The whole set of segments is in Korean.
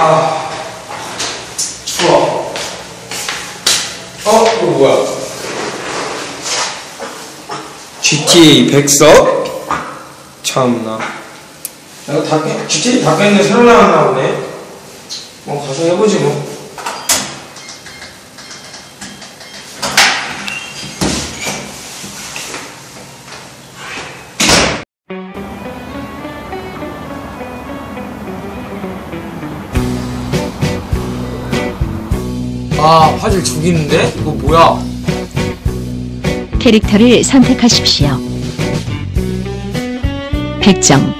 아, 추워. 어, 이거 뭐야? GTA 백석? 참나. 이거 다 깼, GTA 다 깼는데 새로 나왔나 보네. 뭐, 가서 해보지 뭐. 아, 화질 죽이는데? 이거 뭐야? 캐릭터를 선택하십시오. 백정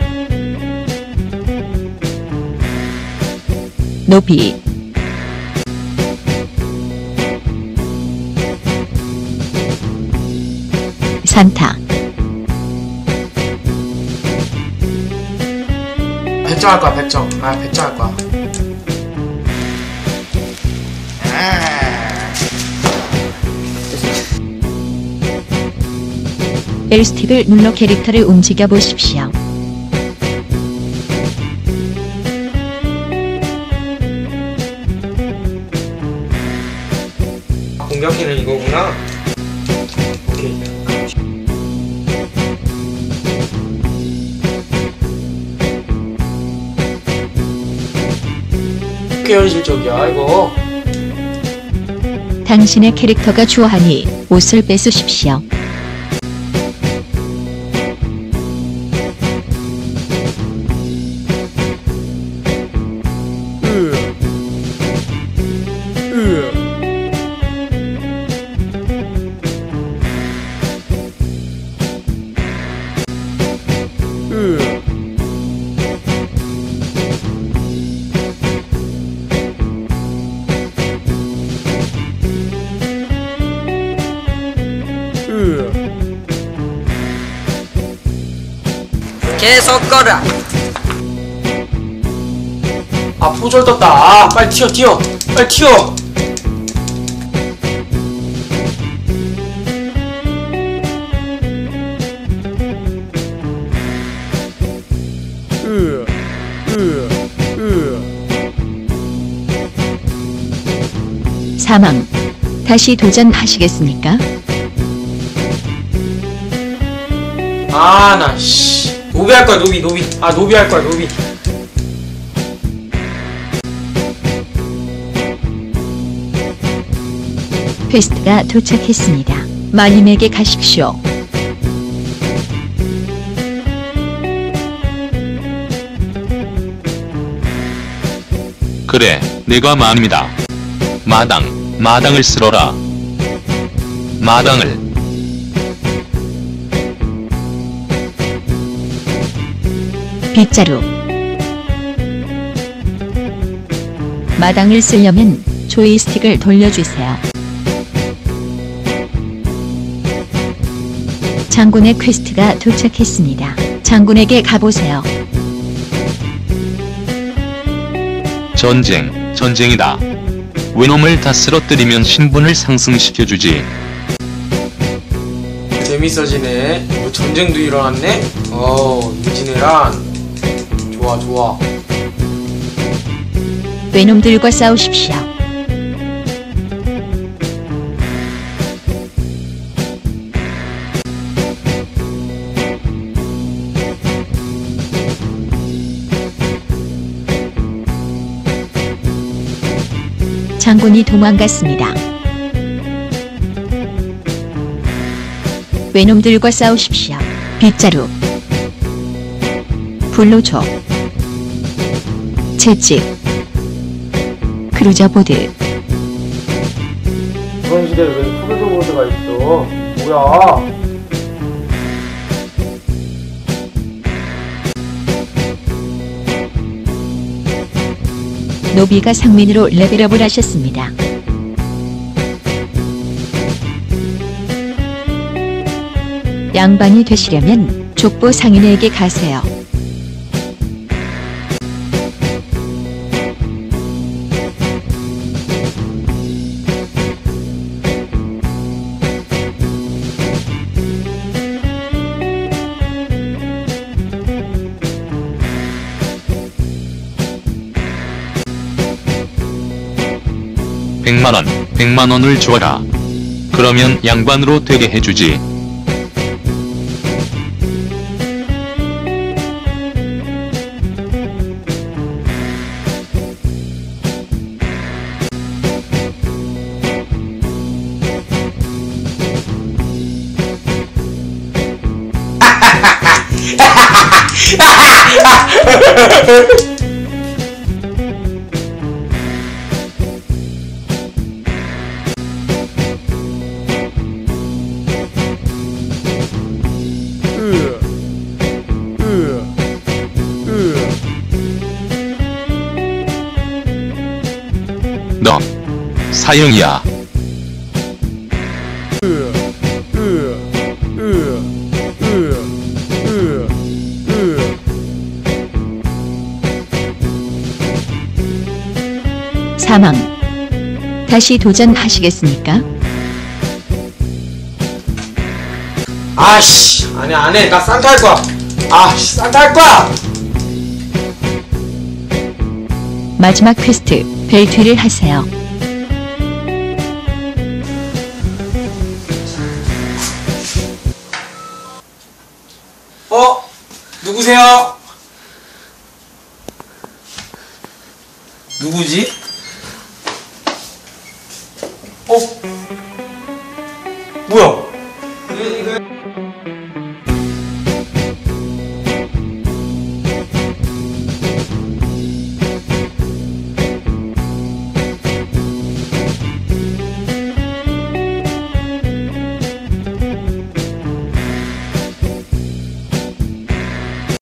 높이 산타 백정 할 거야, 백정. 아, 백정 할 거야. L스틱을 눌러 캐릭터를 움직여 보십시오. 공격기는 이거구나. 오케이. 꽤 현실적이야, 이거. 당신의 캐릭터가 좋아하니 옷을 뺏으십시오. 계속 꺼라. 아, 포절 떴다. 아, 빨리 튀어, 튀어. 빨리 튀어. 사망 다시 도전하시겠습니까? 아, 나, 씨. 노비 할 거야, 노비, 노비. 아, 노비 할 거야, 노비. 퀘스트가 도착했습니다. 마님에게 가십시오. 그래, 내가 마입니다. 마당, 마당을 쓸어라. 마당을, 빗자루 마당을 쓰려면 조이스틱을 돌려주세요. 장군의 퀘스트가 도착했습니다. 장군에게 가보세요. 전쟁, 전쟁이다. 외놈을 다 쓰러뜨리면 신분을 상승시켜주지. 재밌어지네. 뭐 전쟁도 일어났네? 어, 유진이랑. 좋아, 좋아. 외놈들과 싸우십시오. 장군이 도망갔습니다. 외놈들과 싸우십시오. 빗자루 불로초 채찍 크루저보드 이번 시대에 왜 크루즈보드가 있어? 뭐야? 노비가 상민으로 레벨업을 하셨습니다. 양반이 되시려면 족보 상인에게 가세요. 100만원, 100만원을 줘라. 그러면 양반으로 되게 해주지. 사형이야. 사망. 다시 도전하시겠습니까? 아씨 아니 안해 나 산타 할 거야 아씨 산타 할 거야 마지막 퀘스트 벨트를 하세요. 누구세요? 누구지? 어? 뭐야